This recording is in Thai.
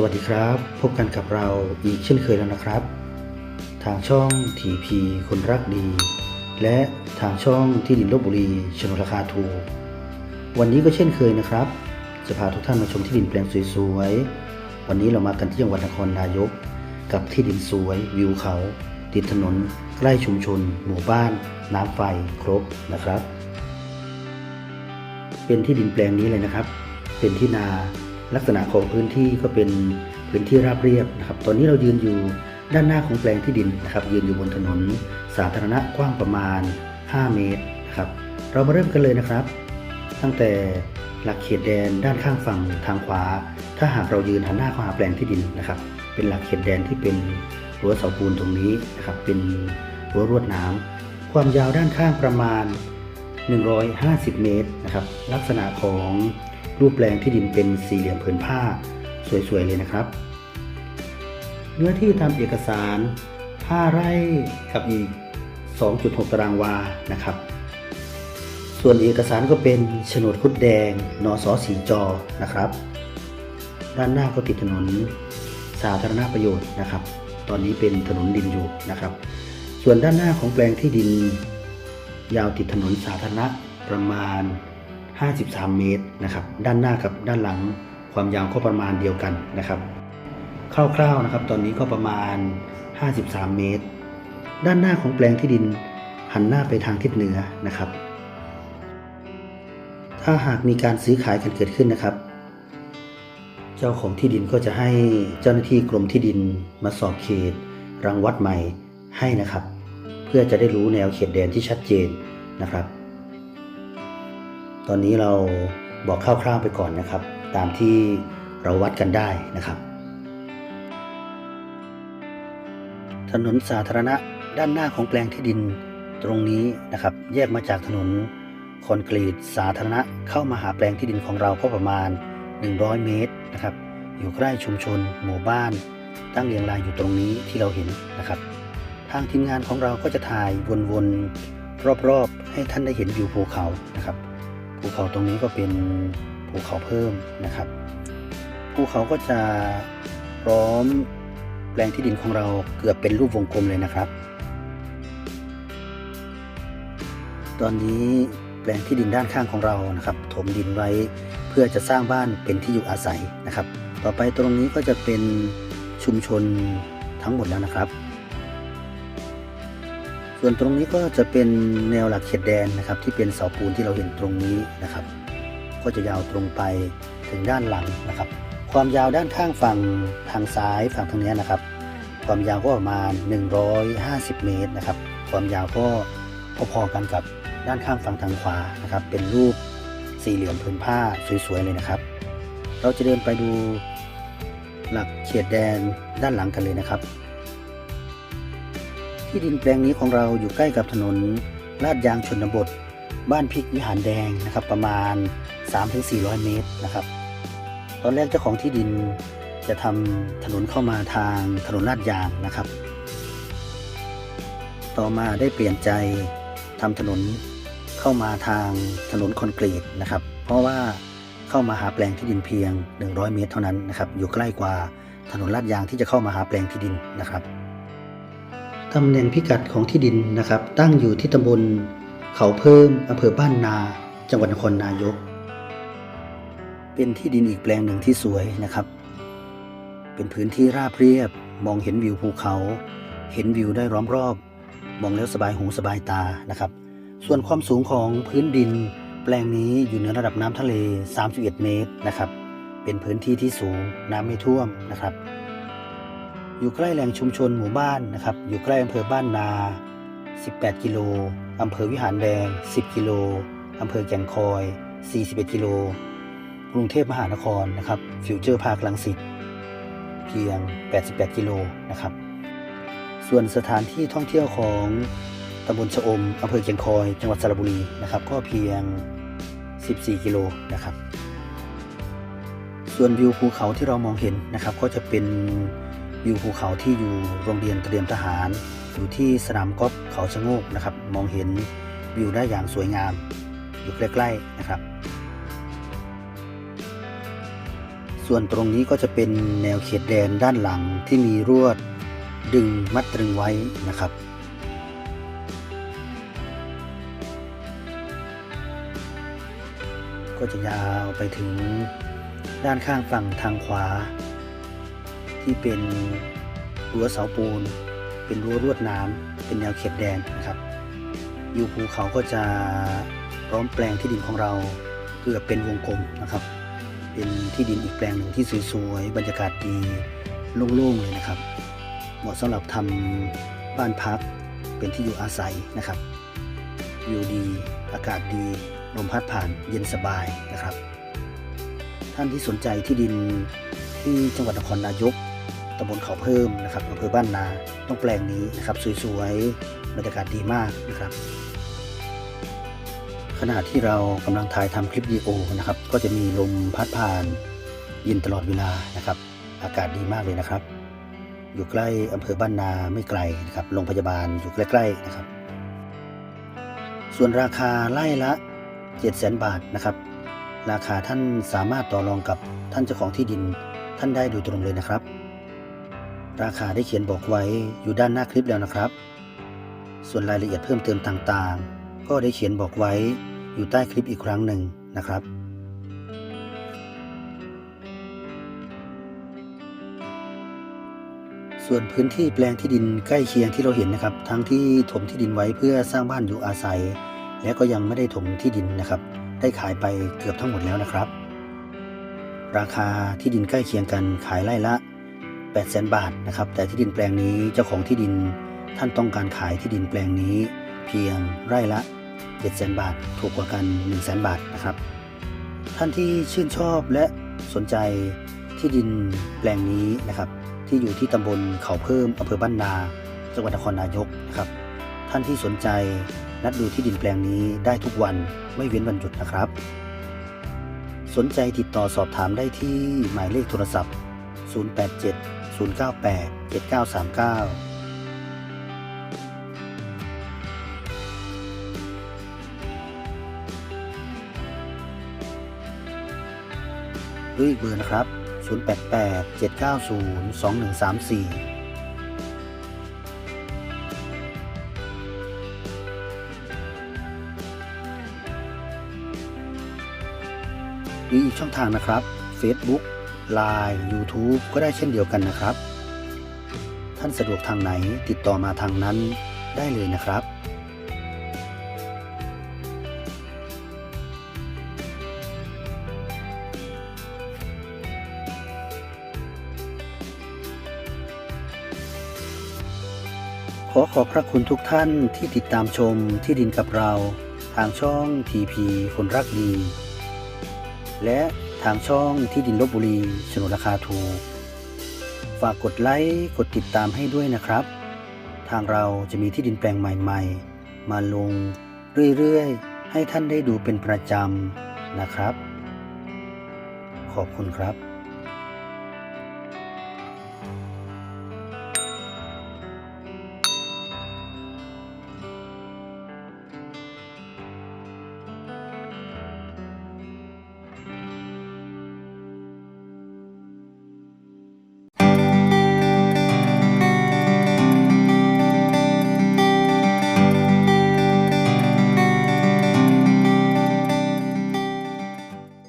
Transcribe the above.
สวัสดีครับ พบกันกับเราอีกเช่นเคยแล้วนะครับ ทางช่องทีพีคนรักดี และทางช่องที่ดินลบบุรีชนราคาถูก วันนี้ก็เช่นเคยนะครับ จะพาทุกท่านมาชมที่ดินแปลงสวยๆ วันนี้เรามากันที่จังหวัดนครนายก กับที่ดินสวย วิวเขา ติดถนนใกล้ชุมชน หมู่บ้าน น้ำไฟครบนะครับ เป็นที่ดินแปลงนี้เลยนะครับ เป็นที่นา ลักษณะของพื้นที่ก็เป็นพื้นที่ราบเรียบนะครับ ตอนนี้เรายืนอยู่ด้านหน้าของแปลงที่ดินนะครับ ยืนอยู่บนถนน สาธารณะกว้างประมาณ 5 เมตรนะครับ เรามาเริ่มกันเลยนะครับ ตั้งแต่หลักเขตแดนด้านข้างฝั่งทางขวา ถ้าหากเรายืนหันหน้าเข้าหาแปลงที่ดินนะครับ เป็นหลักเขตแดนที่เป็นรั้วเสาปูนตรงนี้นะครับ เป็นรั้วรวดน้ำความยาวด้านข้างประมาณ 150 เมตรนะครับ ลักษณะของ รูปแปลงที่ดินเป็นสี่เหลี่ยมผืนผ้า สวยๆเลยนะครับ เนื้อที่ตามเอกสาร 5 ไร่กับอีก 2.6 ตารางวานะครับ ส่วนเอกสารก็เป็นโฉนดคุดแดงนอสอสีจอนะครับ ด้านหน้าก็ติดถนนสาธารณประโยชน์นะครับ ตอนนี้เป็นถนนดินอยู่นะครับ ส่วนด้านหน้าของแปลงที่ดิน ยาวติดถนนสาธารณะประมาณ 53 เมตรนะครับ ด้านหน้ากับด้านหลังความยาวก็ประมาณเดียวกันนะครับ คร่าวๆนะครับ ตอนนี้ก็ประมาณ 53 เมตร ด้านหน้าของแปลงที่ดินหันหน้าไปทางทิศเหนือนะครับ ถ้าหากมีการซื้อขายกันเกิดขึ้นนะครับ เจ้าของที่ดินก็จะให้เจ้าหน้าที่กรมที่ดินมาสอบเขต รังวัดใหม่ให้นะครับ เพื่อจะได้รู้แนวเขตแดนที่ชัดเจนนะครับ ตอนนี้เราบอกคร่าวๆไปก่อนนะครับ ตามที่เราวัดกันได้นะครับ ถนนสาธารณะด้านหน้าของแปลงที่ดินตรงนี้นะครับ แยกมาจากถนนคอนกรีตสาธารณะเข้ามาหาแปลงที่ดินของเราก็ประมาณ 100 เมตรนะครับ อยู่ใกล้ชุมชน หมู่บ้าน ตั้งเรียงรายอยู่ตรงนี้ที่เราเห็นนะครับ ทางทีมงานของเราก็จะถ่ายวนๆรอบๆ ให้ท่านได้เห็นวิวภูเขานะครับ ภูเขาตรงนี้ก็เป็นภูเขาเพิ่มนะครับ ภูเขาก็จะล้อมแปลงที่ดินของเราเกือบเป็นรูปวงกลมเลยนะครับ ตอนนี้แปลงที่ดินด้านข้างของเรานะครับ ถมดินไว้เพื่อจะสร้างบ้านเป็นที่อยู่อาศัยนะครับ ต่อไปตรงนี้ก็จะเป็นชุมชนทั้งหมดแล้วนะครับ ส่วนตรงนี้ก็จะเป็นแนวหลักเขตแดนนะครับ ที่เป็นเสาปูนที่เราเห็นตรงนี้นะครับ ก็จะยาวตรงไปถึงด้านหลังนะครับ ความยาวด้านข้างฝั่งทางซ้ายฝั่งทางเนี้ยนะครับ ความยาวก็ประมาณ 150 เมตรนะครับ ความยาวก็พอๆกันกับด้านข้างฝั่งทางขวานะครับ เป็นรูปสี่เหลี่ยมผืนผ้าสวยๆเลยนะครับ เราจะเดินไปดูหลักเขตแดนด้านหลังกันเลยนะครับ ที่ดินแปลงนี้ของเราอยู่ใกล้กับถนนลาดยางชนบท บ้านพริกวิหารแดงนะครับ ประมาณ 3-400 เมตรนะครับ ตอนแรกเจ้าของที่ดินจะทำถนนเข้ามาทางถนนลาดยางนะครับ ต่อมาได้เปลี่ยนใจทำถนนเข้ามาทางถนนคอนกรีตนะครับ เพราะว่าเข้ามาหาแปลงที่ดินเพียง 100 เมตรเท่านั้นนะครับ อยู่ใกล้กว่าถนนลาดยางที่จะเข้ามาหาแปลงที่ดินนะครับ ตำแหน่งพิกัดของที่ดินนะครับ ตั้งอยู่ที่ตำบลเขาเพิ่มอำเภอบ้านนา จังหวัดนครนายก เป็นที่ดินอีกแปลงหนึ่งที่สวยนะครับ เป็นพื้นที่ราบเรียบ มองเห็นวิวภูเขา เห็นวิวได้ล้อมรอบ มองแล้วสบายหูสบายตานะครับ ส่วนความสูงของพื้นดิน แปลงนี้อยู่เหนือระดับน้ำทะเล 31 เมตรนะครับ เป็นพื้นที่ที่สูงน้ำไม่ท่วมนะครับ อยู่ใกล้แหล่งชุมชนหมู่บ้านนะครับ อยู่ใกล้อำเภอบ้านนา 18 กิโลอำเภอวิหารแดง 10 กิโลอำเภอแก่งคอย 41 กิโล กรุงเทพมหานครนะครับฟิวเจอร์พาร์คลังสิตเพียง 88 กิโลนะครับ ส่วนสถานที่ท่องเที่ยวของตำบลชะอมอำเภอแก่งคอย จังหวัดสระบุรีนะครับ ก็เพียง 14 กิโลนะครับ ส่วนวิวภูเขาที่เรามองเห็นนะครับ ก็จะเป็น วิวภูเขาที่อยู่โรงเรียนเตรียมทหาร อยู่ที่สนามกอล์ฟเขาชะโงกนะครับ มองเห็นวิวได้อย่างสวยงาม อยู่ใกล้ๆนะครับ ส่วนตรงนี้ก็จะเป็นแนวเขตแดนด้านหลังที่มีรวดดึงมัดตรึงไว้นะครับก็จะยาวไปถึงด้านข้างฝั่งทางขวา ที่เป็นรั้วเสาปูน เป็นรั้วรวดน้ำเป็นแนวเขตแดนนะครับอยู่ภูเขาก็จะล้อมแปลงที่ดินของเราเพื่อเป็นวงกลมนะครับ เป็นที่ดินอีกแปลงหนึ่งที่สวยๆบรรยากาศดีโล่งๆเลยนะครับ เหมาะสำหรับทำบ้านพักเป็นที่อยู่อาศัยนะครับอยู่ดีอากาศดีลมพัดผ่านเย็นสบายนะครับ ท่านที่สนใจที่ดินที่จังหวัดนครนายก ตำบลเขาเพิ่มนะครับอำเภอบ้านนาต้องแปลงนี้นะครับ สวยๆบรรยากาศดีมากนะครับ ขณะที่เรากำลังถ่ายทำคลิปวิดีโอนะครับ ก็จะมีลมพัดผ่านเย็นตลอดเวลานะครับ อากาศดีมากเลยนะครับ อยู่ใกล้อำเภอบ้านนาไม่ไกลนะครับโรงพยาบาลอยู่ใกล้ๆนะครับ ส่วนราคาไล่ละ7 0 0 0 0 บาทนะครับ ราคาท่านสามารถต่อรองกับท่านเจ้าของที่ดินท่านได้โดยตรงเลยนะครับ ราคาได้เขียนบอกไว้อยู่ด้านหน้าคลิปแล้วนะครับ ส่วนรายละเอียดเพิ่มเติมต่างๆ ก็ได้เขียนบอกไว้อยู่ใต้คลิปอีกครั้งหนึ่งนะครับส่วนพื้นที่แปลงที่ดินใกล้เคียงที่เราเห็นนะครับ ทั้งที่ถมที่ดินไว้เพื่อสร้างบ้านอยู่อาศัย และก็ยังไม่ได้ถมที่ดินนะครับ ได้ขายไปเกือบทั้งหมดแล้วนะครับ ราคาที่ดินใกล้เคียงกันขายไร่ละ 8 0 0 0 0 บาทนะครับ แต่ที่ดินแปลงนี้เจ้าของที่ดินท่านต้องการขายที่ดินแปลงนี้ เพียงไร่ละ7 0 0 0 0 บาท ถูกกว่ากัน 1 0 0 0 0 0 บาทนะครับ ท่านที่ชื่นชอบและสนใจที่ดินแปลงนี้นะครับ ที่อยู่ที่ตำบลเขาเพิ่มอำเภอบ้านนา จังหวัดนครนายกนะครับ ท่านที่สนใจนัดดูที่ดินแปลงนี้ได้ทุกวันไม่เว้นวันหยุดนะครับ สนใจติดต่อสอบถามได้ที่หมายเลขโทรศัพท์ 087 098 7939หรืออีกเบอร์นะครับ 088 790 2134หรืออีกช่องทางนะครับ Facebook Line YouTube ก็ได้เช่นเดียวกันนะครับ ท่านสะดวกทางไหนติดต่อมาทางนั้นได้เลยนะครับ ขอขอบพระคุณทุกท่านที่ติดตามชมที่ดินกับเรา ทางช่อง TP คนรักดี และ ทางช่องที่ดินลบบุรีสนุนราคาถูก ฝากกดไลค์กดติดตามให้ด้วยนะครับ ทางเราจะมีที่ดินแปลงใหม่ๆ มาลงเรื่อยๆ ให้ท่านได้ดูเป็นประจำนะครับ ขอบคุณครับ